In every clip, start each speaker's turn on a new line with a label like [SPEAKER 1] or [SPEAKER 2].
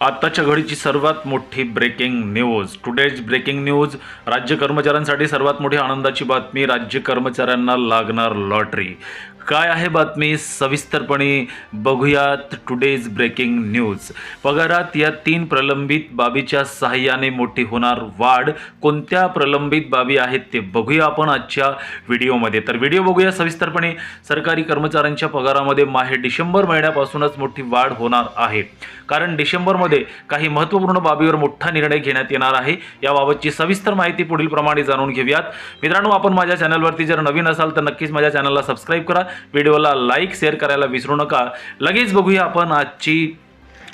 [SPEAKER 1] आत्ताच्या घडीची सर्वात मोठी breaking news today's breaking news राज्य कर्मचाऱ्यांसाठी सर्वात मोठी आनंदाची बातमी राज्य कर्मचाऱ्यांना लागणार लॉटरी काय आहे बातमी? सविस्तरपणे बघूयात टुडेज ब्रेकिंग न्यूज पगारात या तीन प्रलंबित बाबीच्या सहाय्याने मोठी होणार वाढ. कोणत्या प्रलंबित बाबी आहेत ते बघूया आपण आजच्या व्हिडिओमध्ये. तर व्हिडिओ बघूया सविस्तरपणे. सरकारी कर्मचाऱ्यांच्या पगारामध्ये माहे डिसेंबर महिन्यापासूनच मोठी वाढ होणार आहे. कारण डिसेंबरमध्ये काही महत्त्वपूर्ण बाबीवर मोठा निर्णय घेण्यात येणार आहे. याबाबतची सविस्तर माहिती पुढील प्रमाणे जाणून घेऊयात. मित्रांनो आपण माझ्या चॅनलवरती जर नवीन असाल तर नक्कीच माझ्या चॅनलला सबस्क्राईब करा. व्हिडिओला लाईक शेअर करायला विसरू नका. लगेच बघूया आपण आजची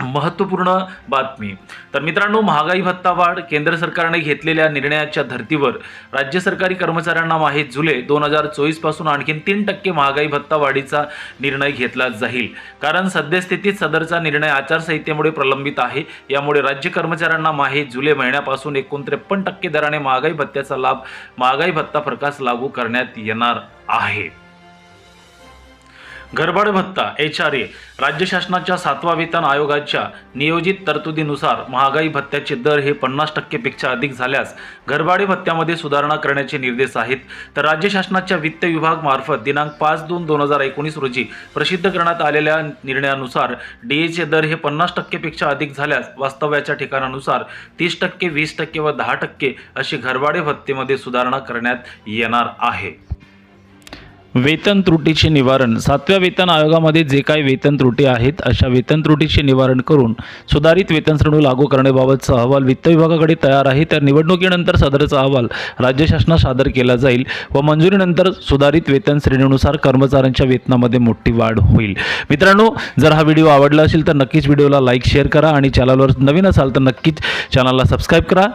[SPEAKER 1] महत्त्वपूर्ण बातमी. तर मित्रांनो महागाई भत्ता वाढ केंद्र सरकारने घेतलेल्या निर्णयाच्या धर्तीवर राज्य सरकारी कर्मचाऱ्यांना माहे जुलै दोन हजार चोवीसपासून आणखीन तीन टक्के महागाई भत्ता वाढीचा निर्णय घेतला जाईल. कारण सद्यस्थितीत सदरचा निर्णय आचारसंहितेमुळे प्रलंबित आहे. यामुळे राज्य कर्मचाऱ्यांना माहे जुलै महिन्यापासून एकूण त्रेपन्न टक्के दराने महागाई भत्त्याचा लाभ महागाई भत्ता प्रकाश लागू करण्यात येणार आहे. घरभाड भत्ता एच आर ए राज्य शासनाच्या सातवा वेतन आयोगाच्या नियोजित तरतुदीनुसार महागाई भत्त्याचे दर हे पन्नास टक्केपेक्षा अधिक झाल्यास घरभाडे भत्त्यामध्ये सुधारणा करण्याचे निर्देश आहेत. तर राज्य शासनाच्या वित्त विभाग मार्फत दिनांक पाच दोन दोन हजार एकोणीस रोजी प्रसिद्ध करण्यात आलेल्या निर्णयानुसार डीएचे दर हे पन्नास टक्केपेक्षा अधिक झाल्यास वास्तव्याच्या ठिकाणानुसार तीस टक्के वीस टक्के व दहा टक्के अशी घरभाडे भत्तेमध्ये सुधारणा करण्यात येणार आहे. वेतन त्रुटीचे निवारण. सातव्या वेतन आयोगामध्ये जे काही वेतन त्रुटी आहेत अशा वेतन त्रुटीचे निवारण करून सुधारित वेतन श्रेणू लागू करण्याबाबतचा अहवाल वित्त विभागाकडे तयार आहे. तर निवडणुकीनंतर सदरचा अहवाल राज्य शासनास सादर केला जाईल व मंजुरीनंतर सुधारित वेतन श्रेणीनुसार कर्मचाऱ्यांच्या वेतनामध्ये मोठी वाढ होईल. मित्रांनो जर हा व्हिडिओ आवडला असेल तर नक्कीच व्हिडिओला लाईक शेअर करा आणि चॅनलवर नवीन असाल तर नक्कीच चॅनलला सबस्क्राईब करा.